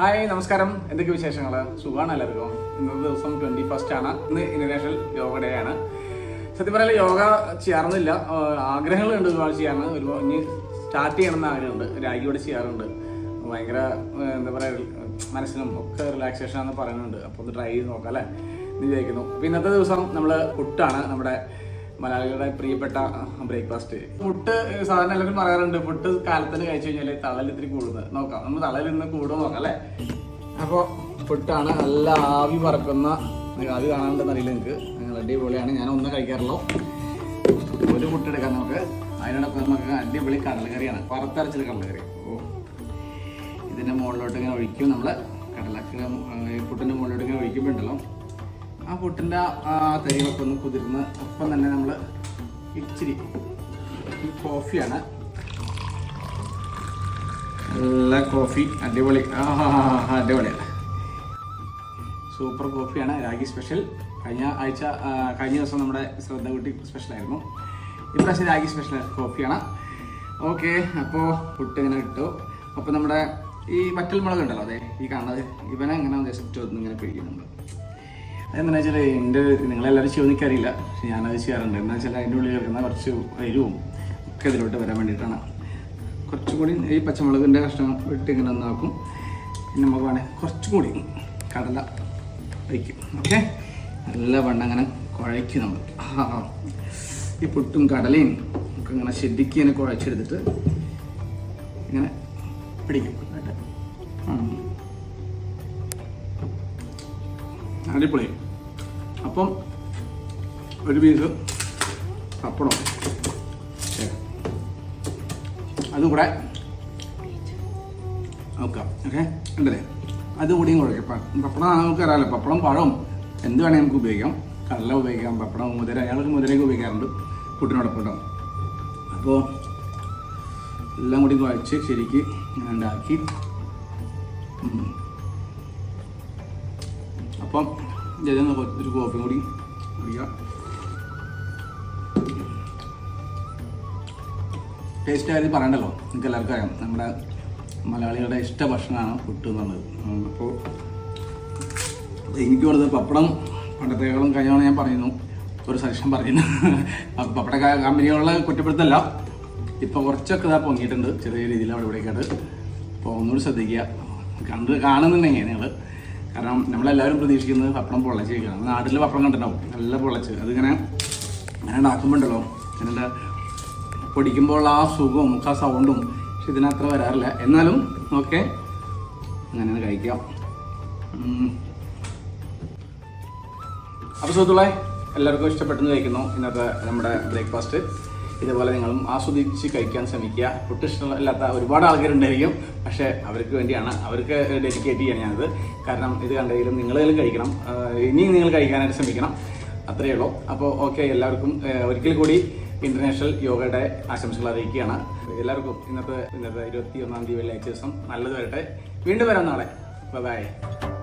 Hi നമസ്കാരം. എന്തൊക്കെ വിശേഷങ്ങൾ സുഖമാണ് എല്ലാവർക്കും. ഇന്നത്തെ ദിവസം ട്വന്റി ഫസ്റ്റ് ആണ്. ഇന്ന് ഇന്റർനാഷണൽ യോഗ ഡേ ആണ്. സത്യം പറയാൻ യോഗ ചെയ്യാറൊന്നുമില്ല. ആഗ്രഹങ്ങൾ ഉണ്ട് ഒരുപാട് ചെയ്യാൻ. ഒരുപാട് ഇനി സ്റ്റാർട്ട് ചെയ്യണമെന്ന് ആഗ്രഹമുണ്ട്. രാഗിയോടെ ചെയ്യാറുണ്ട്. ഭയങ്കര എന്താ പറയുക മനസ്സിനും ഒക്കെ റിലാക്സേഷൻ ആണെന്ന് പറയുന്നുണ്ട്. അപ്പോൾ ഒന്ന് ട്രൈ ചെയ്ത് നോക്കാം അല്ലേ? വിചാരിക്കുന്നു. അപ്പോൾ ഇന്നത്തെ ദിവസം നമ്മൾ കുട്ടാണ് നമ്മുടെ മലയാളികളുടെ പ്രിയപ്പെട്ട ബ്രേക്ക്ഫാസ്റ്റ്. പുട്ട് സാധാരണ എല്ലാവരും പറയാറുണ്ട് പുട്ട് കാലത്തിന് കഴിച്ചു കഴിഞ്ഞാൽ തളൽ ഇത്തിരി കൂടുന്നത്. നോക്കാം നമ്മൾ തളൽ ഇന്ന് കൂടുമോ നോക്കാം അല്ലേ? അപ്പോൾ പുട്ടാണ് നല്ല ആവി പറക്കുന്ന ആവി കാണാനുണ്ടെന്ന് അറിയില്ല നിങ്ങൾക്ക് നിങ്ങൾ അടിപൊളിയാണ് ഞാൻ ഒന്നും കഴിക്കാറുള്ളൂ. ഒരു പുട്ടെടുക്കാം നമുക്ക്. അതിനോടൊപ്പം നമുക്ക് അടിപൊളി കടലക്കറിയാണ് വറുത്തരച്ചത് കടലക്കറി. ഓ. ഇതിന്റെ മുകളിലോട്ട് ഇങ്ങനെ ഒഴിക്കും നമ്മൾ കടലക്കറി പുട്ടിന്റെ മുകളിലോട്ട് ഇങ്ങനെ ഒഴിക്കുമ്പോൾ ഉണ്ടല്ലോ ആ പുട്ടിന്റെ ആ തരികളൊക്കെ ഒന്ന് കുതിർന്ന് ഒപ്പം തന്നെ നമ്മൾ ഇച്ചിരി കോഫിയാണ് നല്ല കോഫി അടിപൊളി. ആ അടിപൊളിയാണ്. സൂപ്പർ കോഫിയാണ് രാഗി സ്പെഷ്യൽ കഴിഞ്ഞ ആഴ്ച കഴിഞ്ഞ ദിവസം നമ്മുടെ ശ്രദ്ധ കുട്ടി സ്പെഷ്യലായിരുന്നു ഇപ്രാവശ്യം രാഗി സ്പെഷ്യൽ കോഫിയാണ് ഓക്കെ അപ്പോൾ പുട്ട് ഇങ്ങനെ ഇട്ടു. അപ്പോൾ നമ്മുടെ ഈ വറ്റൽ മുളക് ഉണ്ടല്ലോ അതെ ഈ കാണുന്നത് ഇവനെ ഇങ്ങനെ ജസ്റ്റ് ഒന്ന് ഇങ്ങനെ പിടിക്കുന്നുണ്ട് അതെന്താ വെച്ചാൽ എന്റെ നിങ്ങളെല്ലാവരും ചോദിക്കാറില്ല പക്ഷെ ഞാനത് ചെയ്യാറുണ്ട്. എന്താ വെച്ചാൽ അതിന്റെ ഉള്ളിൽ കിടക്കുന്ന കുറച്ച് എരിവും ഒക്കെ ഇതിലോട്ട് വരാൻ വേണ്ടിയിട്ടാണ്. കുറച്ചും കൂടി ഈ പച്ചമുളകിന്റെ കഷ്ണം ഇട്ട് ഇങ്ങനെ ഒന്നാക്കും പിന്നെ നമുക്ക് വേണേൽ കുറച്ചും കൂടി കടല വയ്ക്കും ഓക്കെ? നല്ല വണ്ണം അങ്ങനെ കുഴയ്ക്കും നമ്മൾ. ഈ പുട്ടും കടലയും ഒക്കെ ഇങ്ങനെ ശെഡിക്ക് ഇങ്ങനെ കുഴച്ചെടുത്തിട്ട് ഇങ്ങനെ പിടിക്കും എന്നിട്ട് ഉം. അടിപൊളി. അപ്പം ഒരു പീസ് പപ്പടം. അതും കൂടെ നോക്കാം ഓക്കെ? ഉണ്ടല്ലേ അതും കൂടിയും കുഴക്കാം പപ്പടം നമുക്ക് അറിയാമല്ലോ പപ്പടം പഴവും എന്ത് വേണേൽ നമുക്ക് ഉപയോഗിക്കാം. കടല ഉപയോഗിക്കാം പപ്പടം മുതിര അയാൾക്ക് മുതിരയൊക്കെ ഉപയോഗിക്കാറുണ്ട് പുട്ടിനോടൊപ്പം കേട്ടോ. അപ്പോൾ എല്ലാം കൂടി കുഴച്ച് ശരിക്ക് ഇങ്ങനെ ഉണ്ടാക്കി. അപ്പം ജന ഒരു കോഫി കൂടി കുടിക്കാം ടേസ്റ്റ് ആയത് പറയണ്ടല്ലോ? നിങ്ങൾക്ക് എല്ലാവർക്കും അറിയാം. നമ്മുടെ മലയാളികളുടെ ഇഷ്ട ഭക്ഷണമാണ് പുട്ട് എന്നുള്ളത്. അപ്പോൾ എനിക്ക് കൊടുത്തത് പപ്പടം പണ്ടത്തേക്കാളും കഴിഞ്ഞാണ് ഞാൻ പറയുന്നു. ഒരു സജഷൻ പറയുന്നു. പപ്പട കമ്പനികളുടെ കുറ്റപ്പെടുത്തല്ല. ഇപ്പോൾ കുറച്ചൊക്കെ ഇതാ പൊങ്ങിയിട്ടുണ്ട്. ചെറിയ രീതിയിൽ അവിടെ ഇവിടേക്കായിട്ട് അപ്പോൾ ഒന്നുകൂടി ശ്രദ്ധിക്കുക. കണ്ട് കാണുന്നുണ്ടെങ്കിൽ നിങ്ങൾ കാരണം നമ്മളെല്ലാവരും പ്രതീക്ഷിക്കുന്നത് പപ്പടം പൊള്ളച്ച് കഴിക്കണം നാട്ടിൽ പപ്പടം കണ്ടിട്ടുണ്ടാവും. നല്ല പൊള്ളച്ച്. അതിങ്ങനെ അങ്ങനെ ഉണ്ടാക്കുമ്പോണ്ടല്ലോ. ഇതിന്റെ പൊടിക്കുമ്പോൾ ആ സുഖവും ആ സൗണ്ടും പക്ഷെ ഇതിനത്ര വരാറില്ല. എന്നാലും ഓക്കെ. അങ്ങനെ കഴിക്കാം. അപ്പോൾ സുഹൃത്തുക്കളെ എല്ലാവർക്കും ഇഷ്ടപ്പെട്ടെന്ന് കഴിക്കുന്നു ഇന്നത്തെ നമ്മുടെ ബ്രേക്ക്ഫാസ്റ്റ് ഇതുപോലെ നിങ്ങളും ആസ്വദിച്ച് കഴിക്കാൻ ശ്രമിക്കുക. ഒട്ടും ഇഷ്ടമില്ലാത്ത ഒരുപാട് ആൾക്കാരുണ്ടായിരിക്കും. പക്ഷേ അവർക്ക് വേണ്ടിയാണ് അവർക്ക് ഡെഡിക്കേറ്റ് ചെയ്യാൻ ഞാനത്. കാരണം ഇത് കണ്ടെങ്കിലും നിങ്ങളെങ്കിലും കഴിക്കണം. ഇനിയും നിങ്ങൾ കഴിക്കാനായിട്ട് ശ്രമിക്കണം. അത്രയേ ഉള്ളൂ. അപ്പോൾ ഓക്കെ എല്ലാവർക്കും ഒരിക്കൽ കൂടി ഇന്റർനാഷണൽ യോഗയുടെ ആശംസകൾ അറിയിക്കുകയാണ്. എല്ലാവർക്കും ഇന്നത്തെ ഇന്നത്തെ ഇരുപത്തി ഒന്നാം തീയതി വെള്ളിയാഴ്ച ദിവസം നല്ലത് വരട്ടെ. വീണ്ടും വരാം നാളെ. ബൈ.